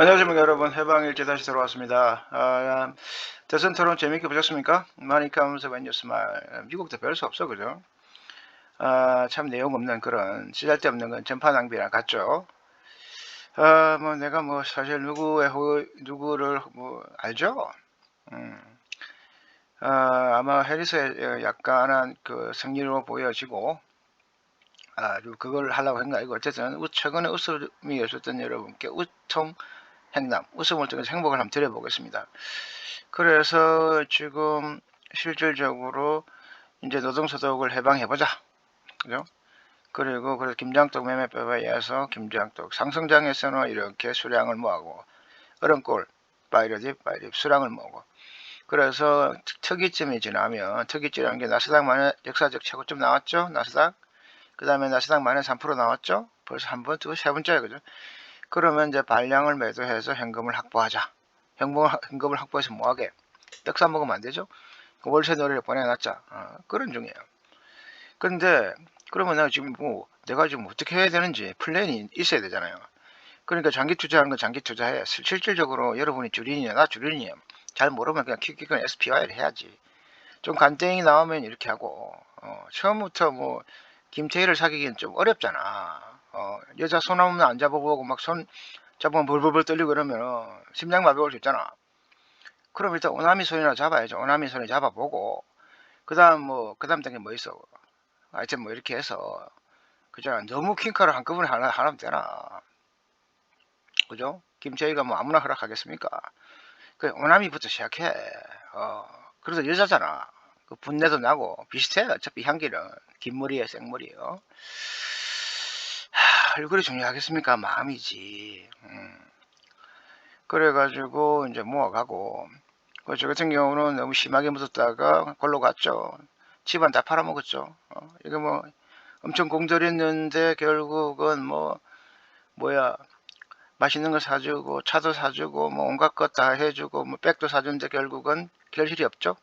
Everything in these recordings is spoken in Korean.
안녕하십니까 여러분 해방일제 다시 돌아왔습니다 아, 대선 토론 재밌게 보셨습니까? 마니카 하면서 웬뉴스말 미국도 별 수 없어 그죠? 아, 참 내용 없는 그런 쓰잘데 없는 건 전파 낭비랑 같죠 아, 뭐 내가 뭐 사실 누구의 호, 누구를 뭐 알죠? 음. 아, 아마 해리스의 약간한 그 승리로 보여지고 아, 그걸 하려고 한 거 아니고 어쨌든 최근에 웃음이 없었던 여러분께 우통 행남, 웃음을 통해서 행복을 한번 드려보겠습니다. 그래서 지금 실질적으로 이제 노동소득을 해방해보자. 그죠? 그리고 그래서 김장떡 매매법에 의해서 김장떡 상승장에서는 이렇게 수량을 모아고 얼음골 바이러딥 바이럽 수량을 모으고 그래서 특이점이 지나면 특이점이라는 게 나스닥만의 역사적 최고점 나왔죠 나스닥 그 다음에 나스닥만의 3% 나왔죠 벌써 한 번, 두 번, 세 번째야 그죠 그러면 이제 발량을 매도해서 현금을 확보하자. 현금을, 현금을 확보해서 뭐하게? 떡사 먹으면 안 되죠? 그 월세 노래를 보내놨자. 어, 그런 중이에요. 근데 그러면 내가 지금 뭐 내가 지금 어떻게 해야 되는지 플랜이 있어야 되잖아요. 그러니까 장기 투자하는 건 장기 투자해. 실질적으로 여러분이 줄이냐 나 줄이냐 잘 모르면 그냥 킥킥은 SPY를 해야지. 좀 간땡이 나오면 이렇게 하고 어, 처음부터 뭐 김태희를 사귀기는 좀 어렵잖아. 어, 여자 손 한번 안 잡아보고 막 손 잡으면 벌벌벌 떨리고 그러면 어, 심장마비 올 수 있잖아. 그럼 일단 오나미 손이나 잡아야죠. 오나미 손에 잡아보고 그 다음 뭐 그 다음 단계 뭐 있어. 하여튼 뭐 이렇게 해서 그죠 너무 킹카를 한꺼번에 하나 하면 되나. 그죠? 김태희가 뭐 아무나 허락하겠습니까? 그 오나미부터 시작해. 어, 그래서 여자잖아. 그 분내도 나고 비슷해. 어차피 향기는 긴물이에 생물이요. 얼굴이 중요하겠습니까? 마음이지. 음. 그래가지고 이제 모아가고 그저 같은 경우는 너무 심하게 묻었다가 걸로 갔죠. 집안 다 팔아먹었죠. 어, 이거 뭐 엄청 공들였는데 결국은 뭐 뭐야 맛있는 거 사주고 차도 사주고 뭐 온갖 것 다 해주고 뭐 백도 사주는데 결국은 결실이 없죠.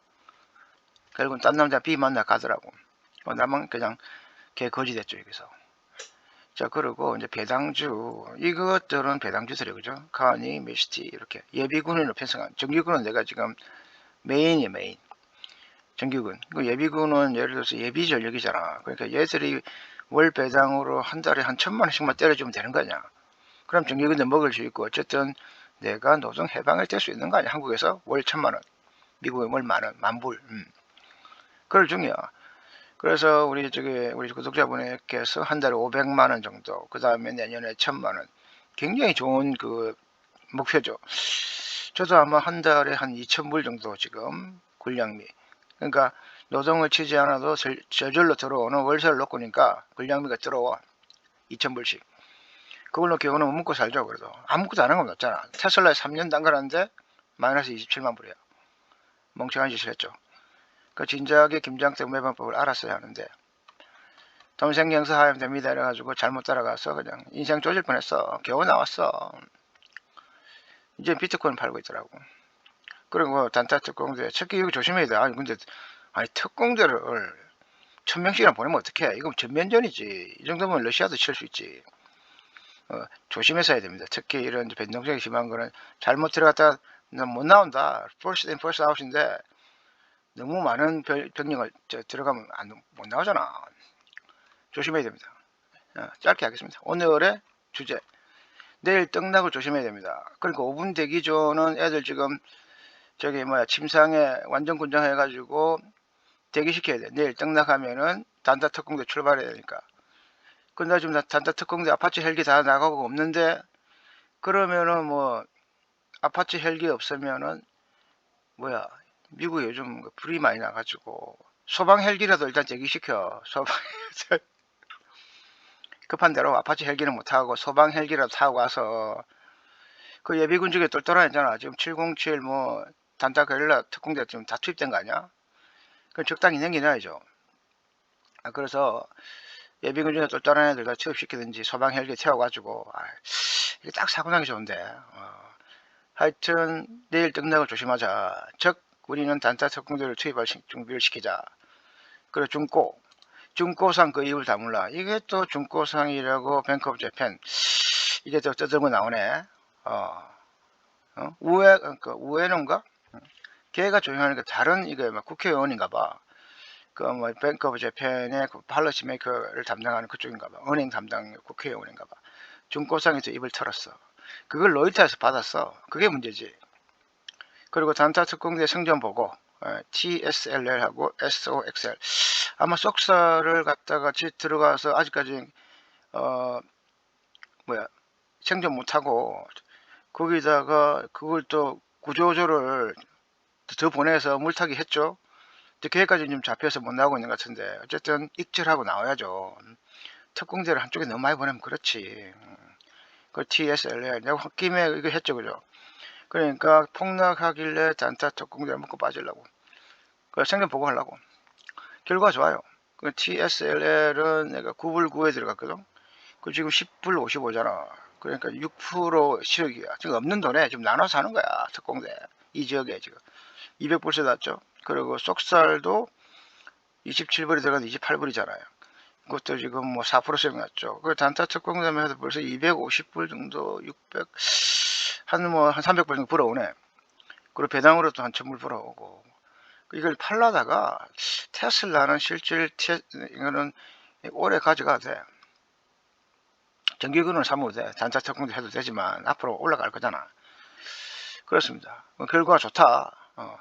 결국은 딴 남자 비 만나 가더라고. 어, 나만 그냥 개 거지 됐죠 여기서. 자 그리고 이제 배당주 이것들은 배당주들이 그죠? 카니 메시티 이렇게. 예비군으로 편성한 정규군은 내가 지금 메인이 메인. 정규군. 그 예비군은 예를 들어서 예비 전력이잖아. 그러니까 얘들이 월 배당으로 한 달에 한 천만 원씩만 때려주면 되는 거냐 그럼 정규군도 먹을 수 있고 어쨌든 내가 노동 해방을 될 수 있는 거 아니야. 한국에서 월 천만 원 미국에 월 만원 만불. 음. 그럴 중이야 그래서 우리 저기 우리 구독자분께서 한 달에 500만 원 정도, 그 다음에 내년에 1000만 원, 굉장히 좋은 그 목표죠. 저도 아마 한 달에 한 2,000불 정도 지금 군량미. 그러니까 노동을 치지 않아도 저절로 들어오는 월세를 놓고 니까 군량미가 들어와. 2,000불씩. 그걸로 겨우는 먹고 살죠, 그래도. 아무것도 안 한 건 없잖아. 테슬라에 3년 단가라는데 마이너스 27만 불이야. 멍청한 짓을 했죠. 그 진작에 김장태 매방법을 알았어야 하는데 동생 경사하면 됩니다. 이래가지고 잘못 따라가서 그냥 인생 조질 뻔했어. 겨우 나왔어. 이제 비트코인 팔고 있더라고. 그리고 단타 특공대 특히 이거 조심해야 돼. 아니 근데 아니 특공대를 천 명씩이나 보내면 어떡해? 이거 전면전이지. 이 정도면 러시아도 칠 수 있지. 어, 조심해서 해야 됩니다. 특히 이런 변동성이 심한 거는 잘못 들어갔다 못 나온다. First in first out인데 너무 많은 병력을 들어가면 안, 못 나오잖아. 조심해야 됩니다. 어, 짧게 하겠습니다. 오늘의 주제. 내일 떡락을 조심해야 됩니다. 그러니까 5분 대기 전은 애들 지금 저기 뭐야 침상에 완전 군장해 가지고 대기시켜야 돼. 내일 떡락하면은 단타 특공대 출발해야 되니까. 근데 지금 단타 특공대 아파치 헬기 다 나가고 없는데 그러면은 뭐 아파치 헬기 없으면은 뭐야 미국에 요즘 그 불이 많이 나가지고 소방 헬기라도 일단 제기시켜. 소방 급한 대로 아파치 헬기는 못하고 소방 헬기라도 타고 와서 그 예비군 중에 똘똘한 있잖아. 지금 707 뭐 단타 게릴라 특공대 지금 다 투입된 거 아니야? 그 적당히 넘기놔야죠. 아, 그래서 예비군 중에 똘똘한 애들 취업시키든지 소방 헬기 태워가지고 아, 이게 딱 사고 나기 좋은데. 어. 하여튼 내일 등락을 조심하자. 즉 우리는 단타 특공대를 투입할 준비를 시키자. 그리고 중고, 중고상 그 이유를 다물라. 이게 또 중고상이라고 뱅크 오브 재팬 이게 또 떠들고 나오네. 어, 어? 우에 그 우에는가 걔가 조용하니까 다른 이거 막 국회의원인가 봐. 그뭐 뱅크 오브 재팬의 그 팔러시 메이커를 담당하는 그쪽인가 봐. 은행 담당 국회의원인가 봐. 중고상에서 입을 털었어. 그걸 로이터에서 받았어. 그게 문제지. 그리고 단타 특공대 성전 보고 어, TSLL하고 SOXL 아마 속사를 갖다가 지 들어가서 아직까지 어 뭐야 생존 못하고 거기다가 그걸 또 구조조를 더 보내서 물타기 했죠. 근데 계획까지 좀 잡혀서 못 나오고 있는 것 같은데 어쨌든 익절하고 나와야죠. 특공대를 한쪽에 너무 많이 보내면 그렇지. 그 TSLA 내가 홧김에 이거 했죠, 그죠? 그러니까 폭락하길래 단타 적공자 먹고 빠질라고. 그래서 생전 보고 하려고. 결과 좋아요. 그 TSLL은 내가 9불 9에 들어갔거든? 그 지금 10불 55잖아. 그러니까 6% 실익이야. 지금 없는 돈에 지금 나눠서 하는 거야 특공대. 이 지역에 지금. 200불씩 났죠? 그리고 속살도 27불이 들어간 28불이잖아요. 그것도 지금 뭐 4% 수익 났죠. 그 단타 특공대만 해도 벌써 250불 정도 600 한 뭐 한 300불 정도 불어오네. 그리고 배당으로 또한 1000불 불어오고. 이걸 팔라다가 테슬라는 실질 테, 이거는 오래 가져가도 돼. 정기근을 사면 돼. 단타 특공대 해도 되지만 앞으로 올라갈 거잖아. 그렇습니다. 결과가 좋다. 어.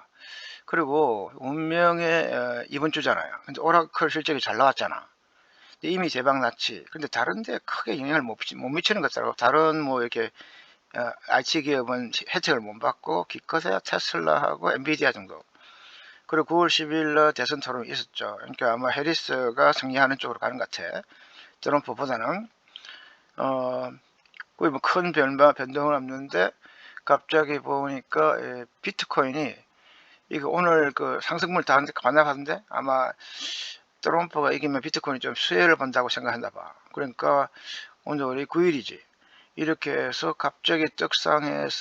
그리고 운명의 어, 이번 주잖아요. 근데 오라클 실적이 잘 나왔잖아. 이미 대박 났지. 근데 다른데 크게 영향을 못, 못 미치는 것더라고. 다른 뭐 이렇게 어, IT 기업은 혜택을 못 받고 기껏해야 테슬라하고 엔비디아 정도. 그리고 9월 10일 날 대선 토론이 있었죠. 그러니까 아마 해리스가 승리하는 쪽으로 가는 것 같아. 트럼프보다는 어, 거의 뭐 큰 변화 변동은 없는데 갑자기 보니까 예, 비트코인이 이거 오늘 그 상승물 다 반납하는데 아마 트럼프가 이기면 비트코인이 좀 수혜를 본다고 생각한다 봐. 그러니까 오늘이 9일이지. 이렇게 해서 갑자기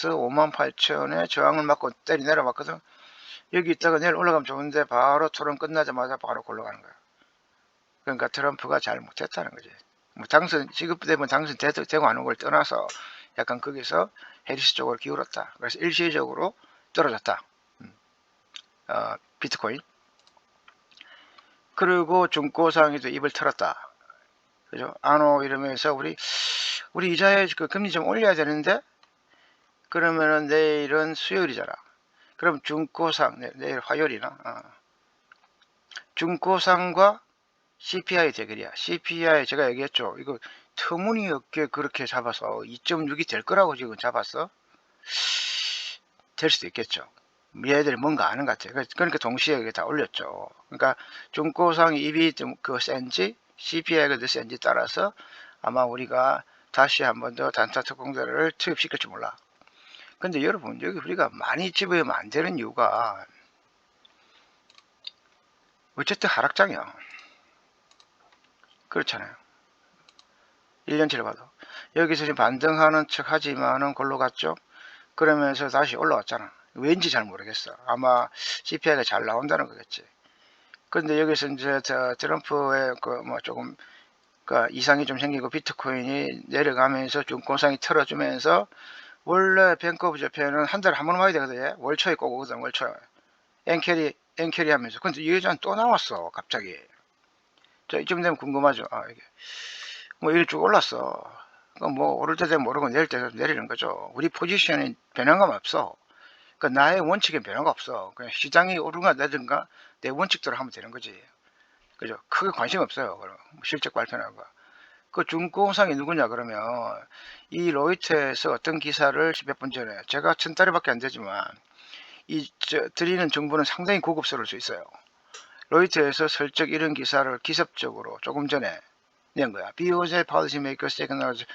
5만 8천에 저항을 맞고 때리 내려왔거든. 여기 있다가 내일 올라가면 좋은데 바로 토론 끝나자마자 바로 올라가는 거야. 그러니까 트럼프가 잘못했다는 거지. 뭐 당선 지급되면 당선 되고, 되고 하는 걸 떠나서 약간 거기서 해리스 쪽으로 기울었다. 그래서 일시적으로 떨어졌다. 음. 어, 비트코인. 그리고 중고상에도 입을 털었다. 그죠? 안오 이러면서 우리 우리 이자의 그 금리 좀 올려야 되는데 그러면은 내일은 수요일이잖아. 그럼 중고상 내, 내일 화요일이나 어. 중고상과 CPI 대결이야. CPI 제가 얘기했죠. 이거 터무니없게 그렇게 잡아서 2.6이 될 거라고 지금 잡았어. 될 수도 있겠죠. 얘들이 뭔가 아는 것 같아요. 그러니까 동시에 이게 다 올렸죠. 그러니까 중고상 입이 좀 그 센지 CPI가 더 센지 따라서 아마 우리가 다시 한 번 더 단타 특공대를 투입시킬지 몰라. 근데 여러분 여기 우리가 많이 집으면 안 되는 이유가 어쨌든 하락장이야. 그렇잖아요. 1년치를 봐도. 여기서 지금 반등하는 척 하지만은 걸로 갔죠. 그러면서 다시 올라왔잖아. 왠지 잘 모르겠어. 아마 CPI가 잘 나온다는 거겠지. 근데 여기서 이제 저 트럼프의 그 뭐 조금 그 이상이 좀 생기고 비트코인이 내려가면서 중공상이 틀어주면서 원래 뱅크 오브 재팬은 한 달에 한 번 와야 되거든. 월초에 꼭 오거든. 월초에. 엔캐리 엔캐리 하면서. 근데 이 여자는 또 나왔어. 갑자기. 자 이쯤 되면 궁금하죠. 아 이게 뭐 이리 쭉 올랐어. 뭐 오를 때 되면 모르고 내릴 때 내리는 거죠. 우리 포지션이 변화가 없어. 그 나의 원칙에 변화가 없어. 그냥 시장이 오르가 내든가 내 원칙대로 하면 되는 거지. 그죠? 크게 관심 없어요. 그럼 실적 발표나고. 그 중공상이 누구냐 그러면 이 로이터에서 어떤 기사를 몇 분 전에 제가 천 달러밖에 안 되지만 이 저, 드리는 정보는 상당히 고급스러울 수 있어요. 로이터에서 설적 이런 기사를 기습적으로 조금 전에 낸 거야. BOJ policymakers acknowledge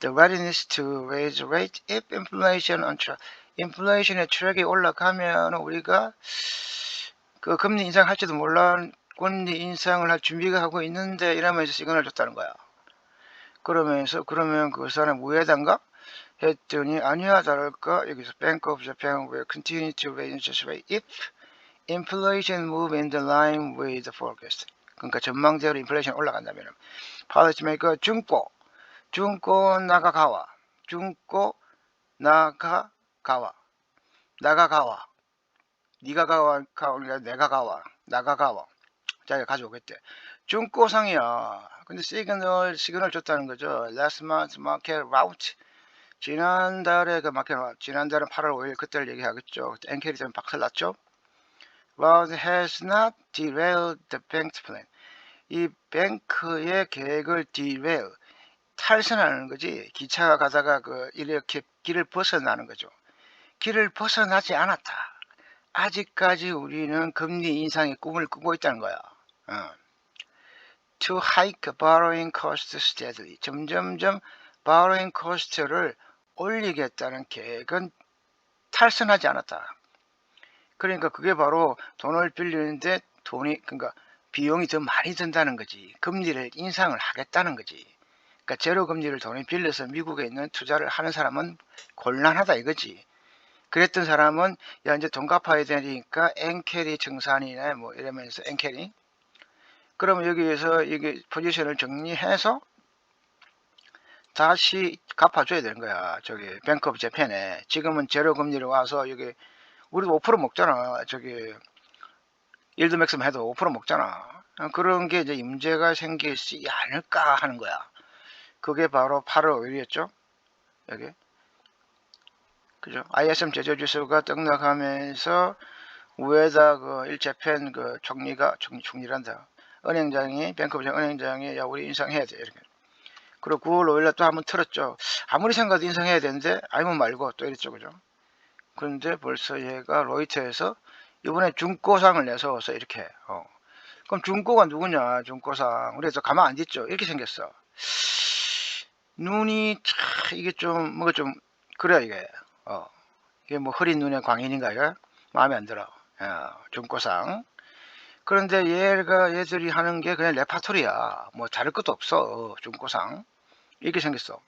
the readiness to raise rate if inflation on track. 인플레이션의 트랙이 올라가면 우리가 그 금리 인상할지도 몰라 금리 인상을 할 준비가 하고 있는데 이러면서 시그널을 줬다는 거야. 그러면서 그러면 그 사람 우회단가 했더니 아니야 다를까 여기서 Bank of Japan will continue to raise interest rate if inflation move in the line with the forecast. 그러니까 전망대로 인플레이션 올라간다면 policymaker 중고 중고 나가가와 중고 나가가와 나가 가와. 네가 가와 가오니까 내가 가와. 나가 가와. 자기가 가져오겠대. 중고상이야. 근데 시그널 시그널 줬다는 거죠. Last month market route. 지난달에 그 마켓 지난달은 8월 5일 그때를 얘기하겠죠. 엔켈이 때문에 박살 났죠. Route has not derailed the bank's plan. 이 뱅크의 계획을 derail 탈선하는 거지. 기차가 가다가 그 이렇게 길을 벗어나는 거죠. 길을 벗어나지 않았다. 아직까지 우리는 금리 인상의 꿈을 꾸고 있다는 거야. 어. To hike borrowing cost steadily. 점점점 borrowing cost를 올리겠다는 계획은 탈선하지 않았다. 그러니까 그게 바로 돈을 빌리는데 돈이 그러니까 비용이 더 많이 든다는 거지. 금리를 인상을 하겠다는 거지. 그러니까 제로 금리를 돈을 빌려서 미국에 있는 투자를 하는 사람은 곤란하다 이거지. 그랬던 사람은 야 이제 돈 갚아야 되니까 엔캐리 증산이네 뭐 이러면서 엔캐리 그러면 여기에서 이게 포지션을 정리해서 다시 갚아줘야 되는 거야. 저기 뱅크 오브 재팬에 지금은 제로 금리로 와서 여기 우리도 5% 먹잖아. 저기 일드 맥스만 해도 5% 먹잖아. 그런 게 이제 문제가 생기지 않을까 하는 거야. 그게 바로 8월 5일이었죠. 여기. 그죠? ISM 제조 지수가 떡락하면서 위에다 그 일재팬 그 총리가 총리 총리란다. 은행장이 뱅크오브 은행장이 야 우리 인상해야 돼 이렇게. 그리고 9월 5일에 또 한번 틀었죠. 아무리 생각해도 인상해야 되는데 아니면 말고 또 이랬죠, 그죠? 그런데 벌써 얘가 로이터에서 이번에 중고상을 내서서 이렇게 어. 그럼 중고가 누구냐 중고상 그래서 가만 안 있죠 이렇게 생겼어 눈이 참 이게 좀 뭐가 좀 그래 이게 어 이게 뭐 흐린 눈의 광인인가 이거 마음에 안 들어. 어, 중고상. 그런데 얘가 얘들이 하는 게 그냥 레파토리야. 뭐 다를 것도 없어. 중고상. 이렇게 생겼어.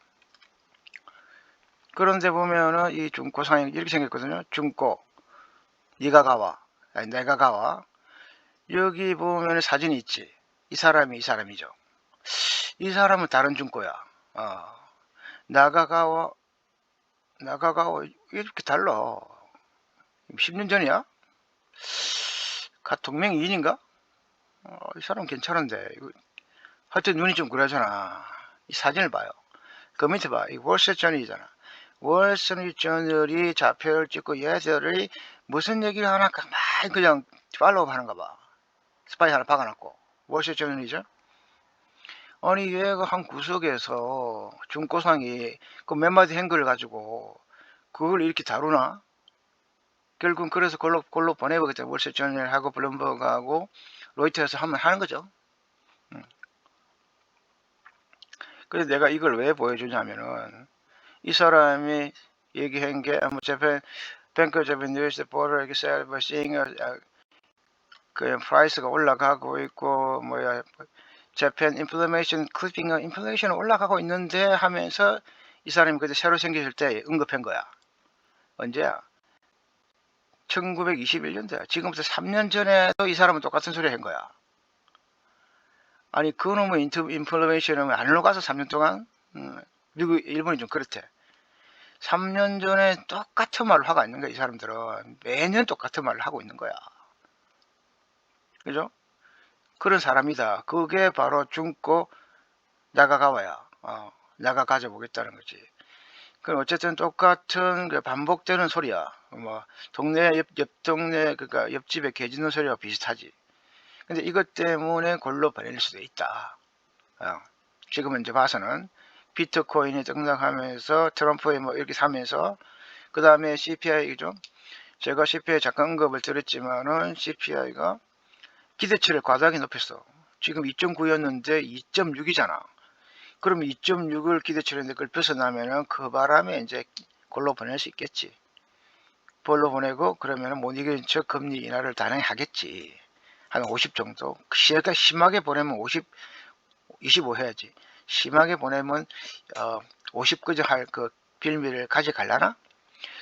그런데 보면은 이 중고상이 이렇게 생겼거든요. 중고 네가 가와. 아니, 내가 가와. 여기 보면 사진이 있지. 이 사람이 이 사람이죠. 이 사람은 다른 중고야. 어. 나가가와 나가가와 이렇게 달라. 10년 전이야? 가 동명이인인가? 어, 이 사람 괜찮은데. 이거 하여튼 눈이 좀 그러잖아. 이 사진을 봐요. 그 밑에 봐이 월세 전이잖아. 월세전이 좌표를 찍고 얘들이 무슨 얘기를 하나 가만히 그냥 팔로우 하는가 봐. 스파이 하나 박아놨고. 월세전이죠 아니 얘가 한 구석에서 중고상이 그 몇 마디 행글 가지고 그걸 이렇게 다루나? 결국은 그래서 골로, 골로 보내보겠다 월세전을 하고 블룸버그하고 로이터에서 한번 하는 거죠. 음. 그래서 내가 이걸 왜 보여주냐면은 이 사람이 얘기한 게 뭐, 재팬 뱅커 재팬 뉴스 보러 이렇게 셀버 싱어 그 프라이스가 올라가고 있고 뭐야 재팬 인플레이션 클리핑 인플레이션 올라가고 있는데 하면서 이 사람이 그때 새로 생겼을 때 언급한 거야. 언제야? 1921년도야. 지금부터 3년 전에도 이 사람은 똑같은 소리 한 거야. 아니 그놈의 인플레이션은 안 올라가서 3년 동안? 음, 미국 일본이 좀 그렇대. 3년 전에 똑같은 말을 하고 있는 거야 이 사람들은. 매년 똑같은 말을 하고 있는 거야. 그죠? 그런 사람이다. 그게 바로 중고 나가가와야. 어, 나가 가져보겠다는 거지. 그 어쨌든 똑같은 그 반복되는 소리야. 뭐 동네 옆, 옆 동네 그니까 옆집에 개 짖는 소리와 비슷하지. 근데 이것 때문에 골로 보낼 수도 있다. 어, 지금 이제 봐서는 비트코인이 등장하면서 트럼프에 뭐 이렇게 사면서 그 다음에 CPI죠. 제가 CPI 잠깐 언급을 드렸지만은 CPI가 기대치를 과다하게 높였어. 지금 2.9였는데 2.6이잖아. 그럼 2.6을 기대치로 했는데 그걸 벗어나면은 그 바람에 이제 골로 보낼 수 있겠지. 볼로 보내고 그러면은 못 이기는 척 금리 인하를 단행하겠지. 한 50 정도. 시가 심하게 보내면 50, 25 해야지. 심하게 보내면 어, 50 그저 할 그 빌미를 가져갈라나?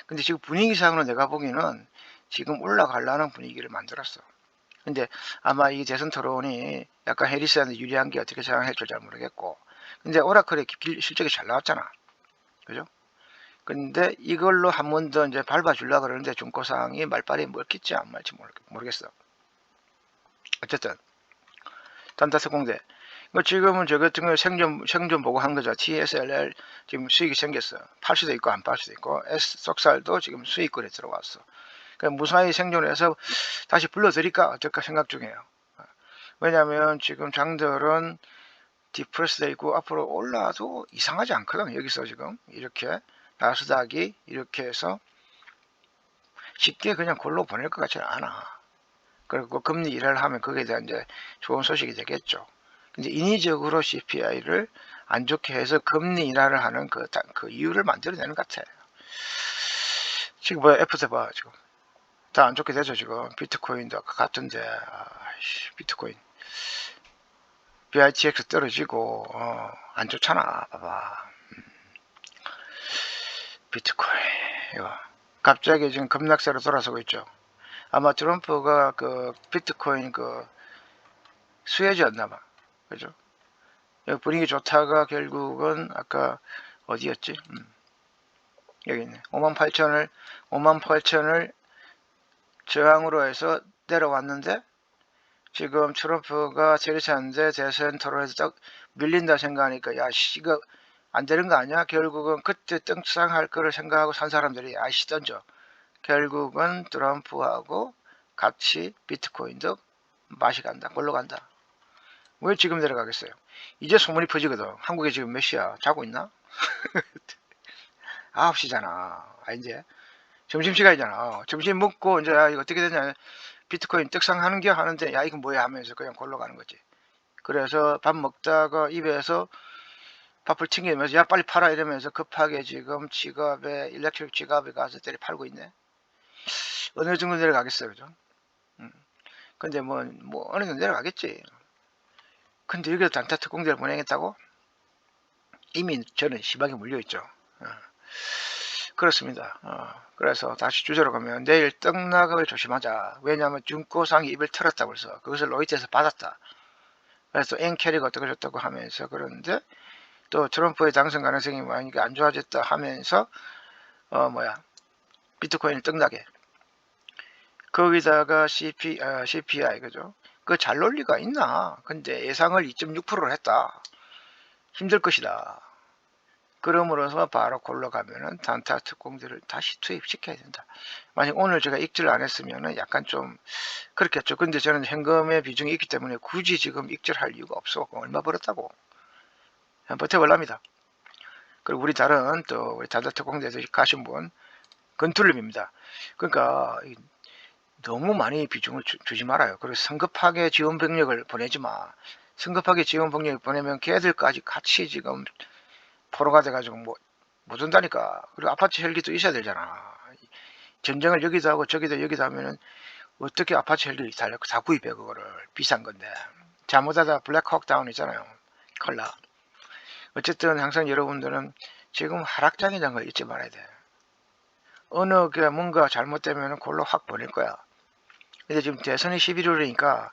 근데 지금 분위기상으로 내가 보기에는 지금 올라갈라는 분위기를 만들었어. 근데 아마 이 대선 토론이 약간 해리스한테 유리한 게 어떻게 생각할지 잘 모르겠고 근데 오라클의 실적이 잘 나왔잖아 그죠 근데 이걸로 한 번 더 이제 밟아주려 그러는데 중고상이 말빨이 먹겠지 안 말지 모르- 모르겠어. 어쨌든 단타스 공대. 뭐 지금은 저 같은 경우 생존 생존 보고 한 거죠. TSLR 지금 수익이 생겼어. 팔 수도 있고 안 팔 수도 있고 S 속살도 지금 수익권에 들어왔어. 그러니까 무사히 생존해서 다시 불러드릴까 어쩔까 생각 중이에요. 왜냐하면 지금 장들은 디프레스 돼 있고 앞으로 올라도 이상하지 않거든. 여기서 지금 이렇게 나스닥이 이렇게 해서 쉽게 그냥 골로 보낼 것 같지는 않아. 그리고 금리 일을 하면 거기에 대한 이제 좋은 소식이 되겠죠. 근데 인위적으로 CPI를 안 좋게 해서 금리 인하를 하는 그, 다- 그 이유를 만들어내는 것 같아. 지금 뭐야, F세 봐, 지금. 다 안 좋게 되죠, 지금. 비트코인도 아까 같은데, 아이씨, 비트코인. BITX 떨어지고, 어, 안 좋잖아, 봐봐. 음. 비트코인, 이거. 갑자기 지금 급락세로 돌아서고 있죠. 아마 트럼프가 그 비트코인 그 수혜주였나 봐. 그죠? 여기 분위기 좋다가 결국은 아까 어디였지? 음. 여기 있네. 58,000을 58,000을 저항으로 해서 내려왔는데 지금 트럼프가 제리차는데 대선 토론에서 딱 밀린다 생각하니까 야씨 이거 안 되는 거 아니야? 결국은 그때 뜬상할 거를 생각하고 산 사람들이 아씨 던져. 결국은 트럼프하고 같이 비트코인도 맛이 간다. 골로 간다. 왜 지금 내려가겠어요? 이제 소문이 퍼지거든. 한국에 지금 몇 시야? 자고 있나? 9시잖아. 아, 이제. 점심시간이잖아. 점심 먹고, 이제, 야, 이거 어떻게 되냐. 비트코인 떡상하는 게 하는데, 야, 이건 뭐야 하면서 그냥 골로 가는 거지. 그래서 밥 먹다가 입에서 밥을 튕기면서, 야, 빨리 팔아 이러면서 급하게 지금 지갑에, 일렉트릭 지갑에 가서 때리 팔고 있네. 어느 정도 내려가겠어요. 그죠? 음. 근데 뭐, 뭐, 어느 정도 내려가겠지. 근데 여기서 단타 특공대를 보내겠다고? 이미 저는 심하게 물려있죠. 어. 그렇습니다. 어. 그래서 다시 주제로 가면 내일 떡락을 조심하자. 왜냐하면 중고상이 입을 털었다고 해서 그것을 로이트에서 받았다. 그래서 엔 캐리가 어떻게 줬다고 하면서 그러는데 또 트럼프의 당선 가능성이 많이 안 좋아졌다 하면서 어 뭐야 비트코인을 떡나게 거기다가 CP, 아, CPI 그죠? 그 잘 논리가 있나? 근데 예상을 2.6%를 했다. 힘들 것이다. 그러므로서 바로 골로 가면은 단타 특공들을 다시 투입시켜야 된다. 만약 오늘 제가 익질 안 했으면은 약간 좀 그렇겠죠. 근데 저는 현금의 비중이 있기 때문에 굳이 지금 익절할 이유가 없어. 얼마 벌었다고. 버텨볼랍니다. 그리고 우리 다른 또 우리 단타 특공대에서 가신 분 건툴림입니다. 그러니까 이 너무 많이 비중을 주, 지 말아요. 그리고 성급하게 지원 병력을 보내지 마. 성급하게 지원 병력을 보내면 걔들까지 같이 지금 포로가 돼가지고 뭐, 못 온다니까. 그리고 아파트 헬기도 있어야 되잖아. 전쟁을 여기도 하고 저기도 여기도 하면은 어떻게 아파트 헬기를 다, 다 구입해, 그거를. 비싼 건데. 잘못하다 블랙호크 다운 있잖아요. 컬라. 어쨌든 항상 여러분들은 지금 하락장이라는 걸 잊지 말아야 돼. 어느 게 뭔가 잘못되면 골로 확 보낼 거야. 근데 지금 대선이 11월이니까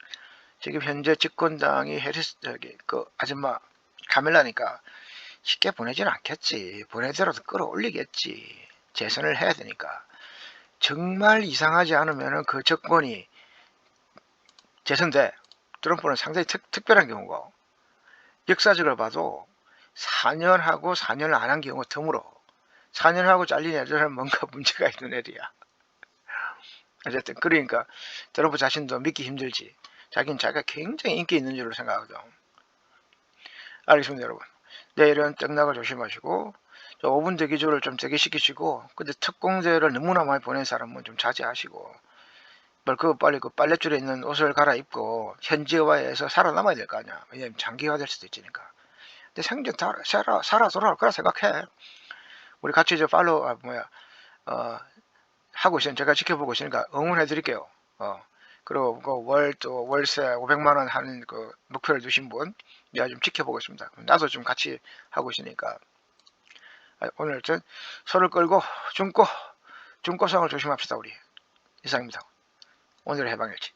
지금 현재 집권당이 저기 그 아줌마 카멜라니까 쉽게 보내지는 않겠지. 보내더라도 끌어올리겠지. 재선을 해야 되니까. 정말 이상하지 않으면 그 정권이 재선돼. 트럼프는 상당히 특, 특별한 경우고 역사적으로 봐도 4년 하고 4년을 안 한 경우가 드물어. 4년 하고 잘린 애들은 뭔가 문제가 있는 애들이야. 어쨌든 그러니까 트럼프 자신도 믿기 힘들지. 자기는 자기가 굉장히 인기 있는 줄로 생각하거든. 알겠습니다 여러분. 내일은 떡락을 조심하시고 5분 대기조를 좀 대기시키시고 근데 특공대를 너무나 많이 보낸 사람은 좀 자제하시고 그 빨리 그 빨랫줄에 있는 옷을 갈아입고 현지화해서 살아남아야 될 거 아니야. 왜냐면 장기화 될 수도 있으니까. 근데 생전 다 살아, 살아 돌아올 거라 생각해. 우리 같이 저 팔로우 아 뭐야 어 하고 있으니 제가 지켜보고 있으니까 응원해 드릴게요. 어 그리고 그 월 또 월세 500만 원 하는 그 목표를 두신 분 내가 좀 지켜보고 있습니다. 나도 좀 같이 하고 있으니까 아, 오늘 전 손을 끌고 중고 중고성을 조심합시다 우리 이상입니다. 오늘의 해방일지.